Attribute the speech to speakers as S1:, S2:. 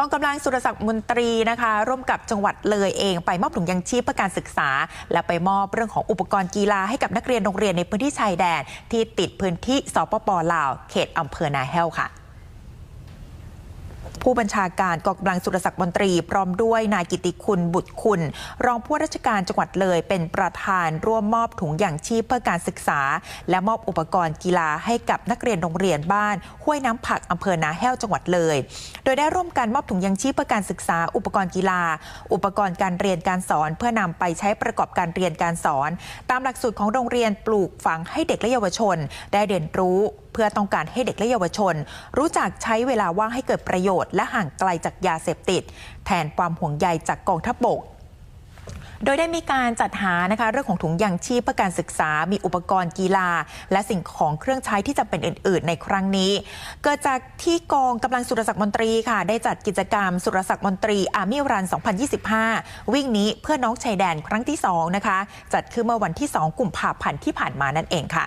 S1: กองกำลังสุรศักดิ์มนตรีนะคะ ร่วมกับจังหวัดเลยเอง ไปมอบถุงยังชีพเพื่อการศึกษา และไปมอบเรื่องของอุปกรณ์กีฬาให้กับนักเรียนโรงเรียนในพื้นที่ชายแดน ที่ติดพื้นที่สปปลาว เขตอำเภอนาแห้วค่ะ ผู้บัญชาการกองกำลังสุรศักดิ์มนตรี พร้อมด้วยนายกิติคุณบุตรคุณ รองผู้ราชการจังหวัดเลยเป็นประธานร่วมมอบถุงอย่างชีพเพื่อการศึกษา และมอบอุปกรณ์กีฬาให้กับนักเรียนโรงเรียนบ้าน ห้วยน้ำผักอำเภอนาแห้วจังหวัดเลย โดยได้ร่วมกันมอบถุงยังชีพเพื่อการศึกษา อุปกรณ์กีฬา อุปกรณ์การเรียนการสอน เพื่อนำไปใช้ประกอบการเรียนการสอน ตามหลักสูตรของโรงเรียนปลูกฝังให้เด็กและเยาวชน ได้เรียนรู้เพื่อต้องการให้เด็กและเยาวชน รู้จักใช้เวลาว่างให้เกิดประโยชน์ และห่างไกลจากยาเสพติด แทนความห่วงใยจากกองทัพบกโดยได้มีการจัดหานะคะเรื่องของถุงยางชีพเพื่อการศึกษา มีอุปกรณ์กีฬา และสิ่งของเครื่องใช้ที่จำเป็นอื่น ๆ ในครั้งนี้ เกิดจากที่กองกำลังสุรศักดิ์มนตรีค่ะ ได้จัดกิจกรรมสุรศักดิ์มนตรีอาร์มี่รัน 2025 วิ่งนี้เพื่อน้องชายแดนครั้งที่2นะคะจัดขึ้นเมื่อวันที่ 2 กุมภาพันธ์ที่ผ่านมานั่นเองค่ะ